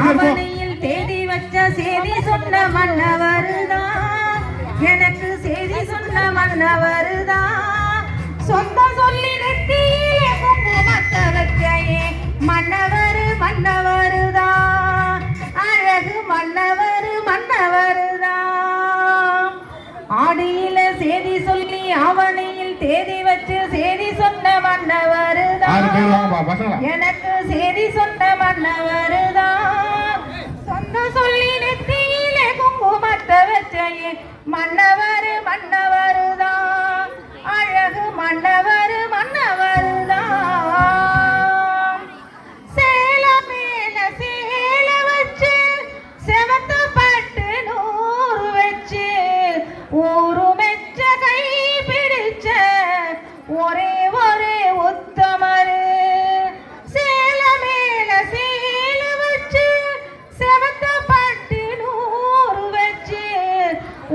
அவனையில் தேடி வச்ச செய்தி சொன்ன மன்னவருதான் எனக்கு செய்தி சொன்ன மன்னவருதான் சொந்த சொல்லி நெத்தியிலே குங்குமத்தை வச்சையே மன்னவர் மன்னவருதான் அழகு மன்னவர் மன்னவருதான் ஆடியில செய்தி சொல்லி அவனையில் தேதி வச்சு செய்தி சொன்ன மன்னவருதான் எனக்கு செய்தி சொன்ன மன்னவருதான் மன்னவர் மன்னவர்.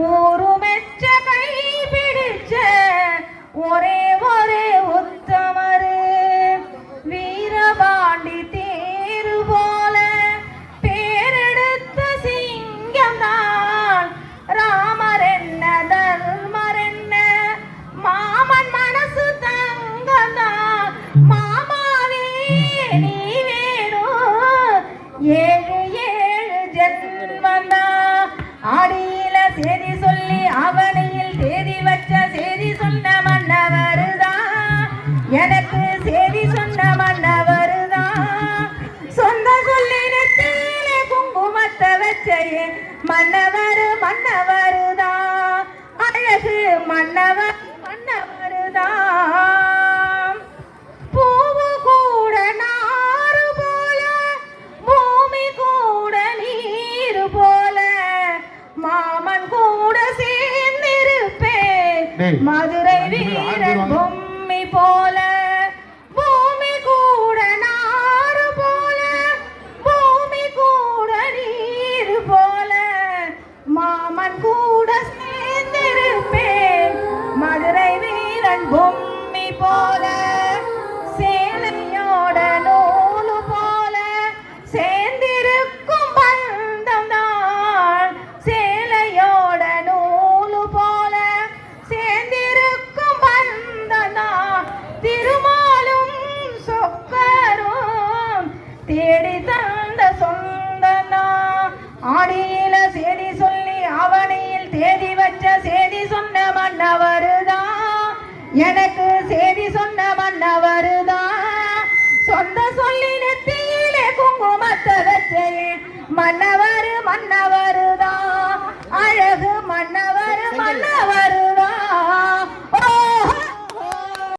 ஊரு மெச்ச கை பிடிச்ச ஒரே ஒரே உத்தமரு. வீரபாண்டி தேரு போல பேரெடுத்த சிங்கம் தான் ராமர் என்ன தர்மர் என்ன மாமன் மனசு தங்கம் தான் மாமாவே நீ வேணும் ஏழு ஏழு ஜென்மந்தா. அடி சேரி சொல்லி அவனியில் தேதி வச்ச சேரி சொன்ன மன்னவருதான் எனக்கு சேரி சொன்ன மன்னவருதான் சொந்த சொல்லி நெத்தியிலே குங்குமத்தை வச்சையே மன்னவர் மன்னவருதான் அழகு மன்னவர் மன்னவருதான் பூவு கூட நாறு போல பூமி கூட நீர் போல மா మధురై వీర மன்னவர் மன்னவர்.